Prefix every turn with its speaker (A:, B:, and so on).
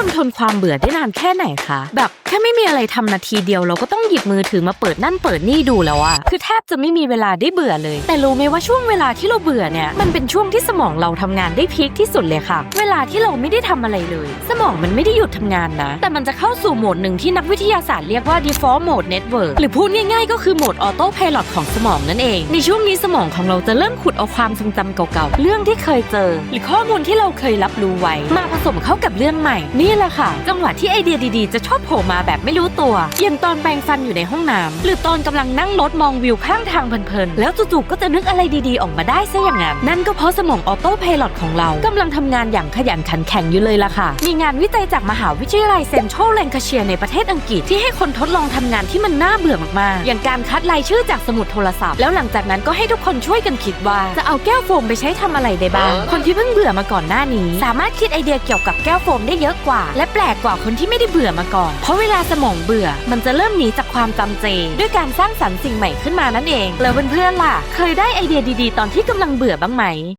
A: คนทนความเบื่อได้นานแค่ไหนคะ แบบแค่ไม่มีอะไรทำนาทีเดียวเราก็ต้องหยิบมือถือมาเปิดนั่นเปิดนี่ดูแล้วอะคือแทบจะไม่มีเวลาได้เบื่อเลย แต่รู้ไหมว่าช่วงเวลาที่เราเบื่อเนี่ยมันเป็นช่วงที่สมองเราทำงานได้พีคที่สุดเลยค่ะ เวลาที่เราไม่ได้ทำอะไรเลย สมองมันไม่ได้หยุดทำงานนะ แต่มันจะเข้าสู่โหมดหนึ่งที่นักวิทยาศาสตร์เรียกว่า default mode network หรือพูดง่ายๆ ก็คือโหมด auto pilot ของสมองนั่นเอง ในช่วงนี้สมองของเราจะเริ่มขุดเอาความทรงจำเก่าๆเรื่องที่เคยเจอ หรือข้อมูลที่เราเคยรับรู้ไว้มาผสมเข้ากับเรื่องใหม่นี่ี่แหละค่ะ จังหวะที่ไอเดียดีๆ จะชอบโผล่มาแบบไม่รู้ตัวอย่างตอนแปรงฟันอยู่ในห้องน้ำหรือตอนกำลังนั่งรถมองวิวข้างทางเพลินๆ แล้วจู่ๆก็จะนึกอะไรดีๆ ออกมาได้ซะอย่างนั้น นั่นก็เพราะสมองออโต้พายロของเรากำลังทำงานอย่างขยันขันแข็งอยู่เลยล่ะค่ะ มีงานวิจัยจากมหาวิทยาลัยเซนทรัลแลงคาเชียในประเทศอังกฤษที่ให้คนทดลองทำงานที่มันน่าเบื่อมากๆ อย่างการคัดรายชื่อจากสมุดโทรศัพท์ แล้วหลังจากนั้นก็ให้ทุกคนช่วยกันคิดว่า จะเอาแก้วโฟมไปใช้ทำอะไรได้บ้าง คนที่เพิ่งเบื่อมาก่อนหน้านี้ สามารถคิดไอเดียเกี่ยวกับแก้วโฟมได้เยอะกว่าและแปลกกว่าคนที่ไม่ได้เบื่อมาก่อน เพราะเวลาสมองเบื่อ มันจะเริ่มหนีจากความจำเจ ด้วยการสร้างสรรค์สิ่งใหม่ขึ้นมานั่นเอง แล้วเพื่อนๆล่ะ เคยได้ไอเดียดีๆ ตอนที่กำลังเบื่อบ้างไหม